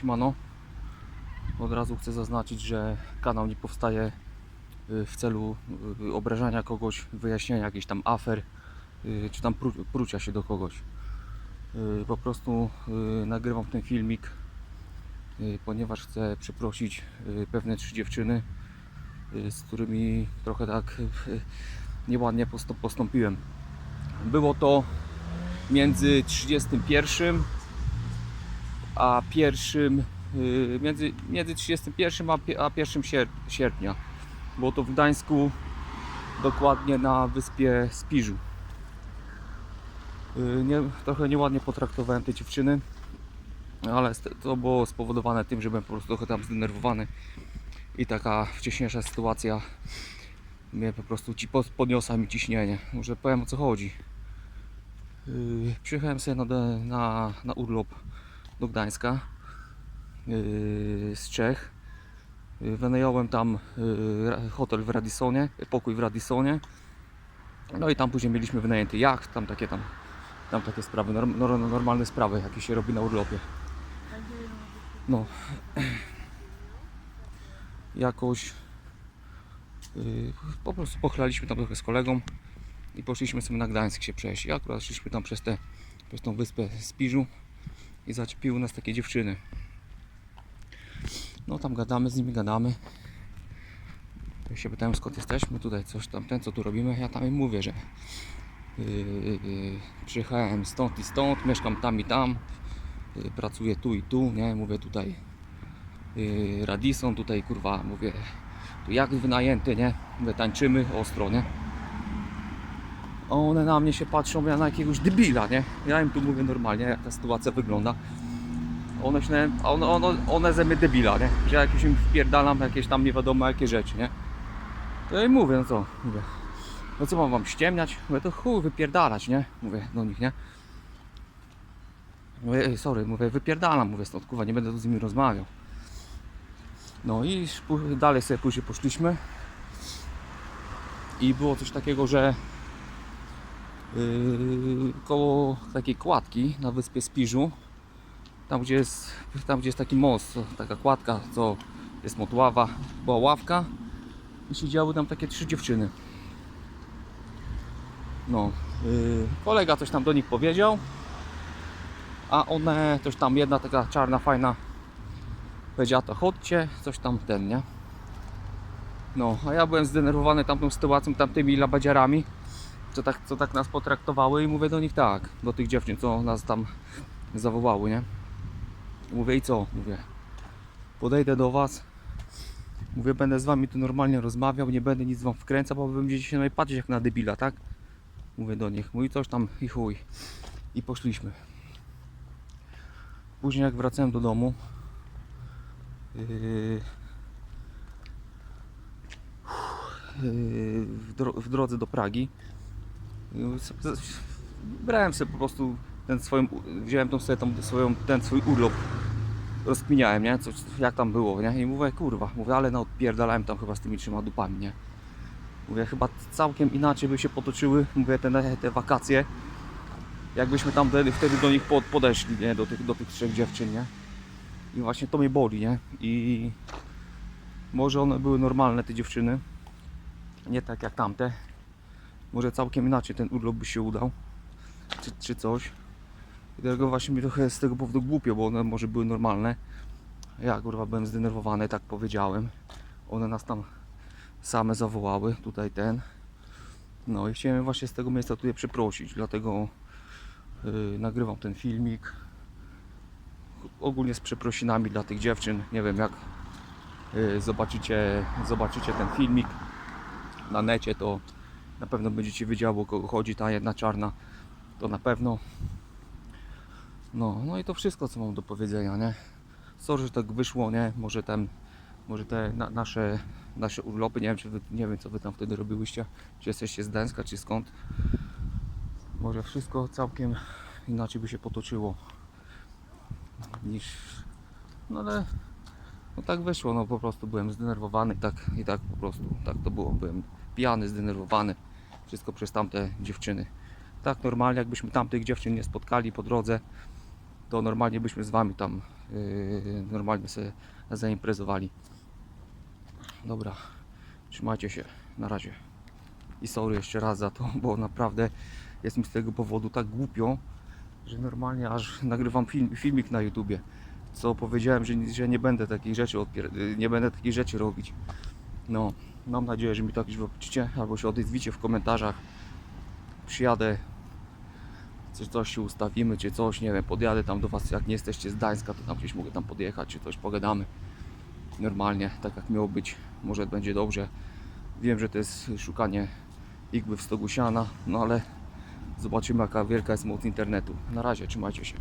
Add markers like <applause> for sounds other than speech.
Siemano. Od razu chcę zaznaczyć, że kanał nie powstaje y, w celu y, obrażania kogoś, wyjaśnienia jakichś tam afer, y, czy tam pró- prucia się do kogoś. Po prostu nagrywam ten filmik, ponieważ chcę przeprosić pewne trzy dziewczyny, z którymi trochę tak nieładnie postąp- postąpiłem. Było to między 31 a pierwszym y, między, między 31 a, pie- a 1 sier- sierpnia. Było to w Gdańsku, dokładnie na wyspie Spiżu. Y, Nie, trochę nieładnie potraktowałem te dziewczyny, ale to było spowodowane tym, że byłem po prostu trochę tam zdenerwowany i taka wcześniejsza sytuacja mnie po prostu ci pod- podniosła mi ciśnienie. Może powiem o co chodzi. Yy, Przyjechałem sobie na, na, na urlop do Gdańska yy, z Czech. Yy, Wynająłem tam yy, hotel w Radisonie, pokój w Radisonie. No i tam później mieliśmy wynajęty jacht, tam takie tam, tam takie sprawy, norm, nor- normalne sprawy, jakie się robi na urlopie. No. <clears throat> Jakoś po prostu pochlaliśmy tam trochę z kolegą i poszliśmy sobie na Gdańsk się przejść. I akurat szliśmy tam przez, te, przez tą wyspę Spiżu i zaczepiły nas takie dziewczyny. No tam gadamy z nimi, gadamy. Ja się pytałem skąd jesteśmy, tutaj coś tam, ten co tu robimy. Ja tam im mówię, że yy, yy, przyjechałem stąd i stąd, mieszkam tam i tam, yy, pracuję tu i tu, nie, mówię tutaj yy, Radisson, tutaj kurwa, mówię tu jak wynajęty, nie, mówię tańczymy ostro, nie. One na mnie się patrzą jak na jakiegoś debila, nie? Ja im tu mówię normalnie, jak ta sytuacja wygląda. One, się, one, one, one ze mnie debila, nie? Że jakieś im wpierdalam jakieś tam nie wiadomo jakie rzeczy, nie? To ja im mówię, no co? Mówię, no co mam wam ściemniać? Mówię, to chuj, wypierdalać, nie? Mówię do nich, nie? Mówię, "Ej, sorry, mówię, wypierdalam, mówię stąd, kurwa, nie będę tu z nimi rozmawiał. No i dalej sobie później poszliśmy. I było coś takiego, że koło takiej kładki na wyspie Spiżu, tam gdzie jest, tam gdzie jest taki most, taka kładka, co jest motława, była ławka i siedziały tam takie trzy dziewczyny. No, yy, kolega coś tam do nich powiedział, a one, coś tam, jedna taka czarna, fajna, powiedziała to chodźcie, coś tam ten, nie? No, a ja byłem zdenerwowany tamtą sytuacją, tamtymi labadziarami, co tak, co tak nas potraktowały i mówię do nich tak, do tych dziewczyn, co nas tam zawołały, nie? Mówię i co? Mówię, podejdę do was, mówię, będę z wami tu normalnie rozmawiał, nie będę nic wam wkręcał, bo wy będziecie się na patrzeć jak na debila, tak? Mówię do nich, mój coś tam i chuj. I poszliśmy. Później jak wracałem do domu, yy, yy, w, dro- w drodze do Pragi, brałem sobie po prostu ten swoją, wziąłem tą sobie tą swoją, ten swój urlop, rozkminiałem, nie, coś, jak tam było, nie, i mówię, kurwa, mówię, ale no odpierdalałem tam chyba z tymi trzema dupami, nie, mówię, chyba całkiem inaczej by się potoczyły, mówię, te, te wakacje, jakbyśmy tam wtedy, wtedy do nich pod, podeszli, nie, do tych, do tych trzech dziewczyn, nie, i właśnie to mnie boli, nie, i może one były normalne, te dziewczyny, nie tak jak tamte, może całkiem inaczej ten urlop by się udał, czy, czy coś. I dlatego właśnie mi trochę z tego powodu głupio, bo one może były normalne. Ja kurwa byłem zdenerwowany, tak powiedziałem. One nas tam same zawołały, tutaj ten. No i chciałem właśnie z tego miejsca tutaj przeprosić, dlatego yy, nagrywam ten filmik. Ogólnie z przeprosinami dla tych dziewczyn. Nie wiem jak yy, zobaczycie, zobaczycie ten filmik na necie, to na pewno będziecie wiedziały o kogo chodzi. Ta jedna czarna to na pewno. No, no i to wszystko co mam do powiedzenia, nie? Sorry, że tak wyszło, nie? Może ten, może te na, nasze, nasze urlopy, nie wiem, czy wy, nie wiem co wy tam wtedy robiłyście, czy jesteście z Gdańska, czy skąd. Może wszystko całkiem inaczej by się potoczyło niż, no ale no tak wyszło, no po prostu byłem zdenerwowany tak, i tak po prostu, tak to było, byłem pijany, zdenerwowany, wszystko przez tamte dziewczyny tak normalnie, jakbyśmy tamtych dziewczyn nie spotkali po drodze, to normalnie byśmy z wami tam yy, normalnie sobie zaimprezowali. Dobra, trzymajcie się, na razie. I sorry jeszcze raz za to, <laughs> bo naprawdę jest mi z tego powodu tak głupio, że normalnie aż nagrywam film, filmik na YouTubie. Co powiedziałem, że, że nie będę takich rzeczy nie będę takich rzeczy robić. No, mam nadzieję, że mi to jakoś wypoczycie, albo się odezwicie w komentarzach. Przyjadę, czy coś się ustawimy, czy coś, nie wiem, podjadę tam do Was, jak nie jesteście z Gdańska, to tam gdzieś mogę tam podjechać, czy coś pogadamy. Normalnie, tak jak miało być, może będzie dobrze. Wiem, że to jest szukanie igły w stogu siana, no ale zobaczymy jaka wielka jest moc internetu. Na razie, trzymajcie się.